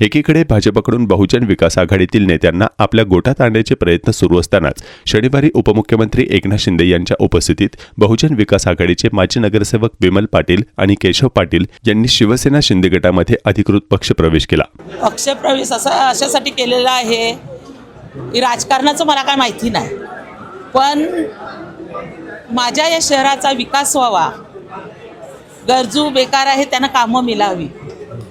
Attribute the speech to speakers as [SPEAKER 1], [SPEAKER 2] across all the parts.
[SPEAKER 1] एकीकडे भाजपकडून बहुजन विकास आघाडीतील नेत्यांना आपल्या गोटात आणण्याचे प्रयत्न सुरू असतानाच शनिवारी उपमुख्यमंत्री एकनाथ शिंदे यांच्या उपस्थितीत बहुजन विकास आघाडीचे माजी नगरसेवक विमल पाटील आणि केशव पाटील यांनी शिवसेना शिंदे गटामध्ये अधिकृत पक्ष प्रवेश केला.
[SPEAKER 2] पक्षप्रवेश असा अशासाठी केलेला आहे. की राजकारणाचं मला काय माहिती नाही. पण माझ्या या शहराचा विकास व्हावा गरजू बेकार आहे त्यांना कामं मिळावी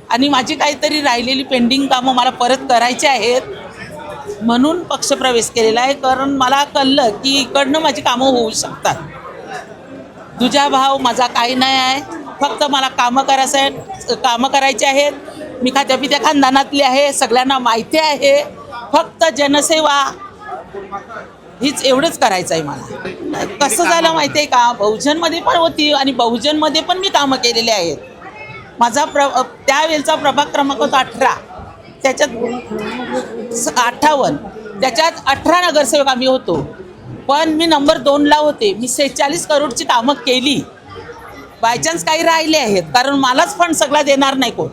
[SPEAKER 2] आणि माझी काहीतरी राहिलेली पेंडिंग कामं मला परत करायची आहेत. म्हणून पक्षप्रवेश केलेला आहे. कारण मला कळलं की इकडनं माझी कामं होऊ शकतात. तुझा भाव माझा काही नाही आहे. फक्त मला कामं करायचं आहे कामं करायची आहेत. मी खात्यापित्या खानदानातली आहे. सगळ्यांना माहिती आहे. फक्त जनसेवा हीच एवढंच करायचं आहे मला. कसं झालं माहिती आहे का? बहुजनमध्ये पण होती आणि बहुजनमध्ये पण मी कामं केलेली आहेत. माझा प्र त्यावेळचा प्रभाग क्रमांक होता अठरा. त्याच्यात स- अठ्ठावन्न. त्याच्यात अठरा नगरसेवक आम्ही होतो. पण मी नंबर दोनला होते. मी सेहेचाळीस करोडची कामं केली. बायचान्स काही राहिले आहेत. कारण मलाच फंड सगळा देणार नाही कोण.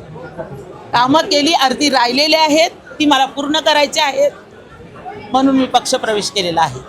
[SPEAKER 2] कामं केली अर्धी राहिलेली आहेत. ती मला पूर्ण करायची आहेत. म्हणून मी पक्ष प्रवेश केलेला आहे.